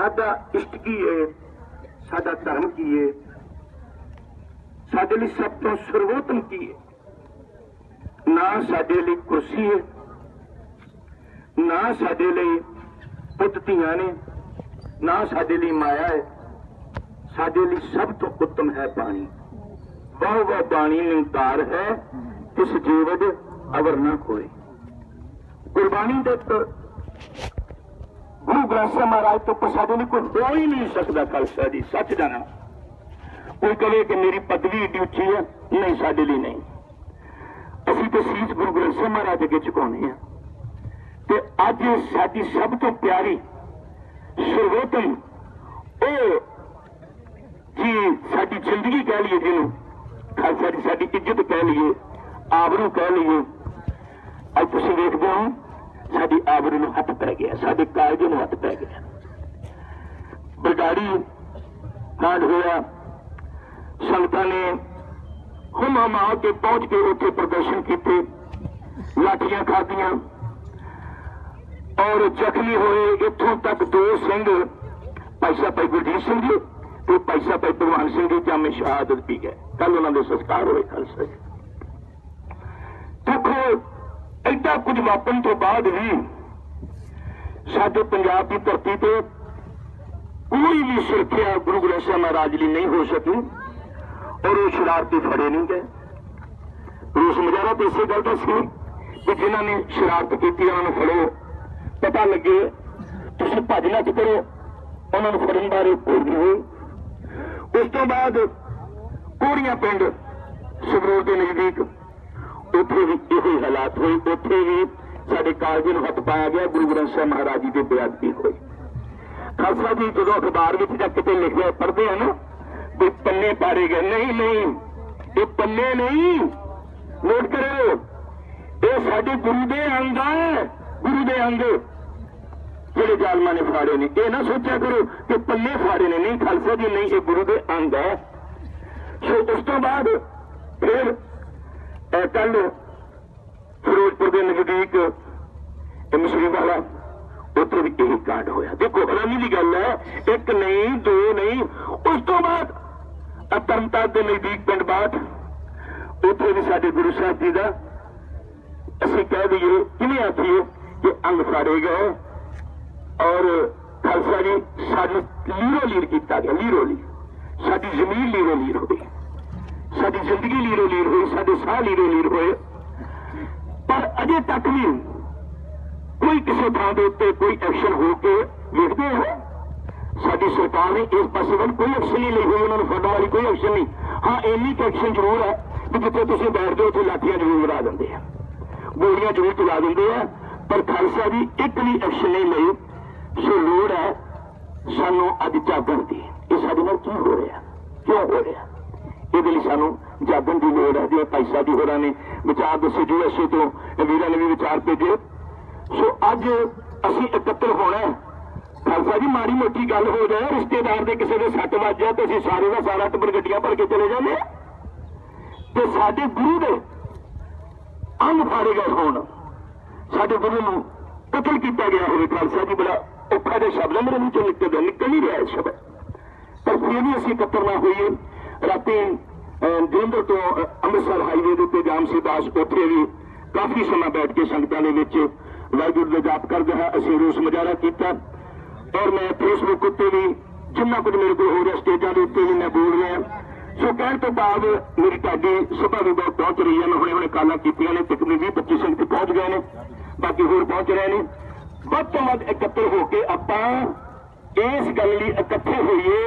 ਸਾਡਾ ਇਸ਼ਟ ਕੀ ਹੈ ਸਾਡਾ ਧਰਮ ਕੀ ਹੈ ਸਾਡੇ ਲਈ ਸਭ ਤੋਂ ਸਰਵੋਤਮ ਕੀ ਹੈ ਨਾ ਸਾਡੇ ਲਈ ਕੁਰਸੀ ਹੈ ਨਾ ਸਾਡੇ ਲਈ ਪੁੱਤ ਧੀਆਂ ਨੇ, ਨਾ ਸਾਡੇ ਲਈ ਮਾਇਆ ਹੈ ਸਾਡੇ ਲਈ ਸਭ ਤੋਂ ਉੱਤਮ ਹੈ ਬਾਣੀ। ਬਹੁ ਬਹੁ ਬਾਣੀ ਨਿਤਾਰ ਹੈ, ਤਿਸ ਜੀਵਦ ਅਵਰ ਨਾ ਕੋਏ। ਕੁਰਬਾਨੀ ਦੇ ਗੁਰੂ ਗ੍ਰੰਥ ਸਾਹਿਬ ਮਹਾਰਾਜ ਤੋਂ ਪਰ ਸਾਡੇ ਲਈ ਕੋਈ ਹੋ ਹੀ ਨਹੀਂ ਸਕਦਾ ਖਾਲਸਾ ਜੀ, ਸੱਚ ਜਾਣਨਾ ਕੋਈ ਕਹੇ ਕਿ ਮੇਰੀ ਪਦਵੀ ਏਡੀ ਉੱਚੀ ਹੈ, ਨਹੀਂ, ਸਾਡੇ ਲਈ ਨਹੀਂ। ਅਸੀਂ ਤੇ ਸੀਸ ਗੁਰੂ ਗ੍ਰੰਥ ਸਾਹਿਬ ਮਹਾਰਾਜ ਅੱਗੇ ਝੁਕਾਉਂਦੇ ਆ ਤੇ ਅੱਜ ਸਾਡੀ ਸਭ ਤੋਂ ਪਿਆਰੀ ਸਰਵੋਤਮ ਉਹ ਜੀ, ਸਾਡੀ ਜ਼ਿੰਦਗੀ ਕਹਿ ਲਈਏ ਜਿਹਨੂੰ, ਖਾਲਸਾ ਦੀ ਸਾਡੀ ਇੱਜ਼ਤ ਕਹਿ ਲਈਏ ਆਬਰੂ ਕਹਿ ਲਈਏ। ਅੱਜ ਤੁਸੀਂ ਵੇਖਦੇ ਹੋ ਸਾਡੀ ਆਬਰੂ ਨੂੰ ਹੱਥ ਪੈ ਗਿਆ, ਸਾਡੇ ਕਾਲਜ ਨੂੰ ਹੱਥ ਪੈ ਗਿਆ। ਬਰਗਾੜੀ ਕਾਂਡ ਹੋਇਆ, ਸੰਗਤਾਂ ਨੇ ਹੁਮ ਹਮਾ ਕੇ ਪਹੁੰਚ ਕੇ ਉੱਥੇ ਪ੍ਰਦਰਸ਼ਨ ਕੀਤੇ, ਲਾਠੀਆਂ ਖਾਧੀਆਂ। ਔਰ ਜ਼ਖਮੀ ਹੋਏ ਇੱਥੋਂ ਤੱਕ ਦੋ ਸਿੰਘ, ਭਾਈ ਸਾਹਿਬ, ਭਾਈ ਗੁਰਜੀਤ ਸਿੰਘ ਜੀ ਤੇ ਭਾਈ ਸਾਹਿਬ, ਭਾਈ ਭਗਵਾਨ ਸਿੰਘ ਜੀ, ਜਾਮੇ ਸ਼ਹਾਦਤ ਪੀ ਗਏ। ਕੱਲ ਉਹਨਾਂ ਦੇ ਸੰਸਕਾਰ ਹੋਏ, ਖਾਲਸਾ ਜੀ। ਐਡਾ ਕੁਝ ਵਾਪਰਨ ਤੋਂ ਬਾਅਦ ਵੀ ਸਾਡੇ ਪੰਜਾਬ ਦੀ ਧਰਤੀ ਤੇ ਕੋਈ ਵੀ ਸੁਰੱਖਿਆ ਗੁਰੂ ਗ੍ਰੰਥ ਸਾਹਿਬ ਮਹਾਰਾਜ ਲਈ ਨਹੀਂ ਹੋ ਸਕੀ ਔਰ ਉਹ ਸ਼ਰਾਰਤੀ ਫੜੇ ਨਹੀਂ ਗਏ। ਰੂਸ ਮੁਜਾਰਾ ਤੇ ਇਸੇ ਗੱਲ ਦਾ ਸੀ ਕਿ ਜਿਨ੍ਹਾਂ ਨੇ ਸ਼ਰਾਰਤ ਕੀਤੀ ਉਹਨਾਂ ਨੂੰ ਫੜੋ। ਪਤਾ ਲੱਗੇ ਤੁਸੀਂ ਭੱਜ ਨੱਠ ਕਰੋ। ਉਹਨਾਂ ਨੂੰ ਫੜਨ ਬਾਰੇ ਕੋਈ ਨਹੀਂ ਹੋਈ। ਉਸ ਤੋਂ ਬਾਅਦ ਕੋੜੀਆਂ ਪਿੰਡ ਸਬਰੂਰ ਦੇ ਨਜ਼ਦੀਕ ਉੱਥੇ ਵੀ ਇਹੋ ਹਾਲਾਤ ਹੋਏ। ਉੱਥੇ ਵੀ ਸਾਡੇ ਕਾਲਜ ਨੂੰ ਹੱਥ ਪਾਇਆ ਗਿਆ, ਗੁਰੂ ਗ੍ਰੰਥ ਸਾਹਿਬ ਮਹਾਰਾਜ ਜੀ ਦੇ ਬੇਅਦਬੀ ਹੋਈ ਖਾਲਸਾ ਜੀ ਜਦੋਂ ਅਖਬਾਰ ਵਿੱਚ ਜਾ ਕਿਤੇ ਲਿਖਿਆ ਪੜ੍ਹਦੇ ਆ ਨਾ, ਵੀ ਪੰਨੇ ਪਾੜੇ ਗਏ। ਨਹੀਂ ਨਹੀਂ, ਇਹ ਪੰਨੇ ਨਹੀਂ। ਨੋਟ ਕਰੋ ਇਹ ਸਾਡੇ ਗੁਰੂ ਦੇ ਅੰਗ ਹੈ ਗੁਰੂ ਦੇ ਅੰਗ। ਜਿਹੜੇ ਜ਼ਾਲਮਾਂ ਨੇ ਫਾੜੇ ਨੇ, ਇਹ ਨਾ ਸੋਚਿਆ ਕਰੋ ਕਿ ਪੱਲੇ ਫਾੜੇ ਨੇ। ਨਹੀਂ, ਖਾਲਸਾ ਜੀ, ਨਹੀਂ, ਇਹ ਗੁਰੂ ਦੇ ਅੰਗ ਹੈ ਸੋ ਉਸ ਤੋਂ ਬਾਅਦ ਫਿਰ ਕੱਲ ਫਿਰੋਜ਼ਪੁਰ ਦੇ ਨਜ਼ਦੀਕ ਇਹ ਵਾਲਾ, ਉੱਥੇ ਵੀ ਇਹੀ ਕਾਂਡ ਹੋਇਆ। ਦੇਖੋ, ਹੈਰਾਨੀ ਦੀ ਗੱਲ ਹੈ, ਇੱਕ ਨਹੀਂ, ਦੋ ਨਹੀਂ, ਉਸ ਤੋਂ ਬਾਅਦ ਅਤਰਮਤਾ ਦੇ ਨਜ਼ਦੀਕ ਪਿੰਡ ਬਾਤ ਉੱਥੇ ਵੀ ਸਾਡੇ ਗੁਰੂ ਸਾਹਿਬ ਜੀ ਦਾ ਅਸੀਂ ਕਹਿ ਦਈਏ, ਕਿਵੇਂ ਆਖੀਏ ਕਿ ਅੰਗ ਫਾੜੇ ਗਏ ਔਰ ਖਾਲਸਾ ਜੀ ਸਾਨੂੰ ਲੀਰੋ ਲੀਰ ਕੀਤਾ ਗਿਆ, ਲੀਰੋ ਲੀਰ। ਸਾਡੀ ਜ਼ਮੀਨ ਲੀਰੋ ਲੀਰ ਹੋਈ ਸਾਡੀ ਜ਼ਿੰਦਗੀ ਲੀਰੋ ਲੀਰ ਹੋਈ, ਸਾਡੇ ਸਾਹ ਲੀਰੋ ਲੀਰ ਹੋਏ। ਪਰ ਅਜੇ ਤੱਕ ਵੀ ਕੋਈ ਕਿਸੇ ਥਾਂ ਦੇ ਉੱਤੇ ਕੋਈ ਐਕਸ਼ਨ ਹੋ ਕੇ ਵੇਖਦੇ ਹੋ ਸਾਡੀ ਸਰਕਾਰ ਨੇ ਇਸ ਪਾਸੇ ਵੱਲ ਕੋਈ ਐਕਸ਼ਨ ਨਹੀਂ ਲਈ ਹੋਈ, ਉਹਨਾਂ ਨੂੰ ਫੜਨ ਵਾਲੀ ਕੋਈ ਐਕਸ਼ਨ ਨਹੀਂ। ਹਾਂ, ਇੰਨੀ ਕੁ ਐਕਸ਼ਨ ਜ਼ਰੂਰ ਹੈ ਕਿ ਜਿੱਥੇ ਤੁਸੀਂ ਬੈਠਦੇ ਹੋ, ਉੱਥੇ ਲਾਠੀਆਂ ਜ਼ਰੂਰ ਵਰਾ ਦਿੰਦੇ ਆ। ਗੋਲੀਆਂ ਜ਼ਰੂਰ ਚਲਾ ਦਿੰਦੇ ਆ। ਪਰ ਖਾਲਸਾ ਜੀ, ਇੱਕ ਵੀ ਐਕਸ਼ਨ ਨਹੀਂ ਲਈ ਸੋ ਲੋੜ ਹੈ, ਸਾਨੂੰ ਅੱਜ ਜਾਗਣ ਦੀ। ਇਹ ਸਾਡੇ ਨਾਲ ਕੀ ਹੋ ਰਿਹਾ? ਕਿਉਂ ਹੋ ਰਿਹਾ? ਇਹਦੇ ਲਈ ਸਾਨੂੰ ਜਾਗਣ ਦੀ ਲੋੜ ਹੈ, ਜਿਵੇਂ ਭਾਈ ਸਾਹਿਬ ਜੀ ਹੋਰਾਂ ਨੇ ਵਿਚਾਰ ਦੱਸੇ ਜੋ ਐਸੇ ਤੋਂ ਵੀਰਾਂ ਨੇ ਵੀ ਵਿਚਾਰ ਭੇਜੇ। ਸੋ ਅੱਜ ਅਸੀਂ ਇਕੱਤਰ ਹੋਣਾ ਹੈ। ਖਾਲਸਾ ਜੀ, ਮਾੜੀ ਮੋਟੀ ਗੱਲ ਹੋ ਜਾਏ, ਰਿਸ਼ਤੇਦਾਰ ਦੇ ਕਿਸੇ ਦੇ ਸੱਟ ਵੱਜ ਜਾਏ ਤੇ ਅਸੀਂ ਸਾਰੇ ਦਾ ਸਾਰਾ ਟੱਬਰ ਗੱਡੀਆਂ ਭਰ ਕੇ ਚਲੇ ਜਾਂਦੇ ਹਾਂ। ਤੇ ਸਾਡੇ ਗੁਰੂ ਦੇ ਅੰਗ ਫਾੜੇ ਗਏ ਹੋਣ। ਸਾਡੇ ਗੁਰੂ ਨੂੰ ਕਤਲ ਕੀਤਾ ਗਿਆ ਹੋਵੇ ਖਾਲਸਾ ਜੀ, ਬੜਾ ਔਖਾ ਦੇ ਸ਼ਬਦ ਮੇਰੇ ਮੂੰਹ ਚੋਂ ਨਿਕਲਦੇ ਨਿਕਲ ਨਹੀਂ ਰਿਹਾ ਇਹ ਸ਼ਬਦ। ਪਰ ਫਿਰ ਵੀ ਅਸੀਂ ਇਕੱਤਰ ਨਾ ਹੋਈਏ। ਰਾਤੀ ਜਲੰਧਰ ਤੋਂ ਅੰਮ੍ਰਿਤਸਰ ਹਾਈਵੇ ਦੇ ਉੱਤੇ ਜਾਮ ਸੀ ਦਾਸ ਉੱਥੇ ਵੀ ਕਾਫੀ ਸਮਾਂ ਬੈਠ ਕੇ ਸੰਗਤਾਂ ਦੇ ਵਿੱਚ ਵਾਹਿਗੁਰੂ ਦਾ ਜਾਪ ਕਰਦੇ ਹਾਂ ਅਸੀਂ ਰੋਸ ਮੁਜ਼ਾਹਰਾ ਕੀਤਾ। ਔਰ ਮੈਂ ਫੇਸਬੁੱਕ ਉੱਤੇ ਵੀ ਜਿੰਨਾ ਕੁਝ ਮੇਰੇ ਕੋਲ ਹੋ ਰਿਹਾ, ਸਟੇਜਾਂ ਦੇ ਉੱਤੇ ਵੀ ਮੈਂ ਬੋਲ ਰਿਹਾ। ਸੋ ਕਹਿਣ ਤੋਂ ਬਾਅਦ ਮੇਰੀ ਤੁਹਾਡੀ ਸਭਾ ਵੀ ਬਹੁਤ ਪਹੁੰਚ ਰਹੀ ਹੈ। ਮੈਂ ਹੁਣੇ ਹੁਣੇ ਕਾਲਾਂ ਕੀਤੀਆਂ ਨੇ, ਤਕਰੀਬਨ 20 25 ਸੰਗਤ ਪਹੁੰਚ ਗਏ ਨੇ, ਬਾਕੀ ਹੋਰ ਪਹੁੰਚ ਰਹੇ ਨੇ। ਵੱਧ ਤੋਂ ਵੱਧ ਇਕੱਤਰ ਹੋ ਕੇ ਆਪਾਂ ਇਸ ਗੱਲ ਲਈ ਇਕੱਠੇ ਹੋਈਏ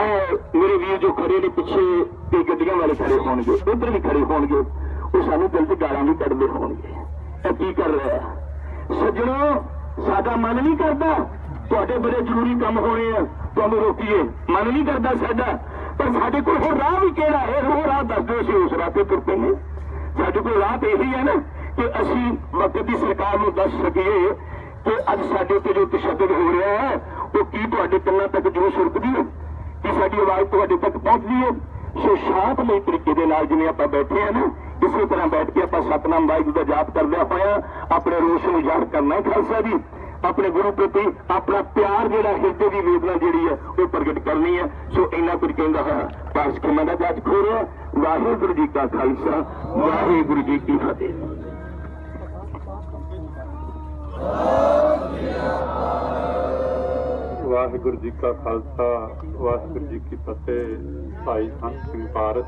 ਮੇਰੇ ਵੀਰ ਜੋ ਖੜੇ ਨੇ ਪਿੱਛੇ ਤੇ ਗੱਡੀਆਂ ਵਾਲੇ ਖੜੇ ਹੋਣਗੇ, ਉਧਰ ਵੀ ਖੜੇ ਹੋਣਗੇ। ਉਹ ਸਾਨੂੰ ਦਿਲ ਤੇ ਗਾਲਾਂ ਵੀ ਕੱਢਦੇ ਹੋਣਗੇ। ਇਹ ਕੀ ਕਰ ਰਿਹਾ? ਸੱਜਣੋ, ਸਾਡਾ ਮਨ ਨਹੀਂ ਕਰਦਾ। ਤੁਹਾਡੇ ਬੜੇ ਜ਼ਰੂਰੀ ਕੰਮ ਹੋਣੇ ਆ। ਤੁਹਾਨੂੰ ਰੋਕੀਏ। ਮਨ ਨਹੀਂ ਕਰਦਾ ਸਾਡਾ। ਪਰ ਸਾਡੇ ਕੋਲ ਹੋਰ ਰਾਹ ਵੀ ਕਿਹੜਾ ਹੈ? ਉਹ ਰਾਹ ਦੱਸ ਦਿਓ ਅਸੀਂ ਉਸ ਰਾਹ ਤੇ ਤੁਰ ਪੈਂਦੇ ਸਾਡੇ ਕੋਲ ਰਾਹ ਤੇ ਇਹੀ ਹੈ ਨਾ ਕਿ ਅਸੀਂ ਵਕਤ ਦੀ ਸਰਕਾਰ ਨੂੰ ਦੱਸ ਸਕੀਏ ਕਿ ਅੱਜ ਸਾਡੇ ਤੇ ਜੋ ਤਸ਼ੱਦਦ ਹੋ ਰਿਹਾ ਹੈ, ਉਹ ਕੀ ਤੁਹਾਡੇ ਕੰਨਾਂ ਤੱਕ ਜੋ ਸੁਰਕਦੀ ਹੈ? ਕਿ ਸਾਡੀ ਆਵਾਜ਼ ਤੁਹਾਡੇ ਤੱਕ ਪਹੁੰਚਦੀ ਹੈ। ਸੋ ਸ਼ਾਂਤਮਈ ਤਰੀਕੇ ਦੇ ਨਾਲ ਜਿਵੇਂ ਆਪਾਂ ਬੈਠੇ ਆ ਨਾ, ਇਸੇ ਤਰ੍ਹਾਂ ਬੈਠ ਕੇ ਆਪਾਂ ਸਤਨਾਮ ਵਾਹਿਗੁਰੂ ਦਾ ਜਾਪ ਕਰਦਿਆਂ ਹੋਇਆ ਆਪਣੇ ਰੋਸ਼ ਨੂੰ ਜ਼ਾਹਰ ਕਰਨਾ ਹੈ ਖਾਲਸਾ ਜੀ। ਆਪਣੇ ਗੁਰੂ ਪ੍ਰਤੀ ਆਪਣਾ ਪਿਆਰ ਜਿਹੜਾ ਹਿਰਦੇ ਦੀ ਵੇਦਨਾ ਜਿਹੜੀ ਹੈ, ਉਹ ਪ੍ਰਗਟ ਕਰਨੀ ਹੈ। ਸੋ ਇੰਨਾ ਕੁਝ ਕਹਿੰਦਾ ਹੋਇਆ ਪਾਸ ਖਿਮਾ ਦਾ ਜੱਜ ਖੋਰਿਆ ਵਾਹਿਗੁਰੂ ਜੀ ਕਾ ਖਾਲਸਾ, ਵਾਹਿਗੁਰੂ ਜੀ ਕੀ ਫਤਿਹ। ਵਾਹਿਗੁਰੂ ਜੀ ਕਾ ਖਾਲਸਾ, ਵਾਹਿਗੁਰੂ ਜੀ ਕੀ ਫਤਿਹ। ਭਾਈ ਸੰਤ ਸਿੰਘ ਭਾਰਤ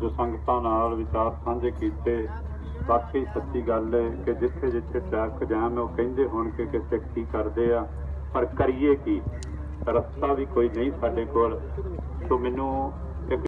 ਜੋ ਸੰਗਤਾਂ ਨਾਲ ਵਿਚਾਰ ਸਾਂਝੇ ਕੀਤੇ, ਵਾਕਈ ਸੱਚੀ ਗੱਲ ਹੈ ਕਿ ਜਿੱਥੇ ਜਿੱਥੇ ਟ੍ਰੈਫਿਕ ਜਾਮ ਹੈ, ਉਹ ਕਹਿੰਦੇ ਹੋਣ ਕਿ ਕਿ ਕੀ ਕਰਦੇ ਆ, ਪਰ ਕਰੀਏ ਕੀ? ਰਸਤਾ ਵੀ ਕੋਈ ਨਹੀਂ ਸਾਡੇ ਕੋਲ। ਸੋ ਮੈਨੂੰ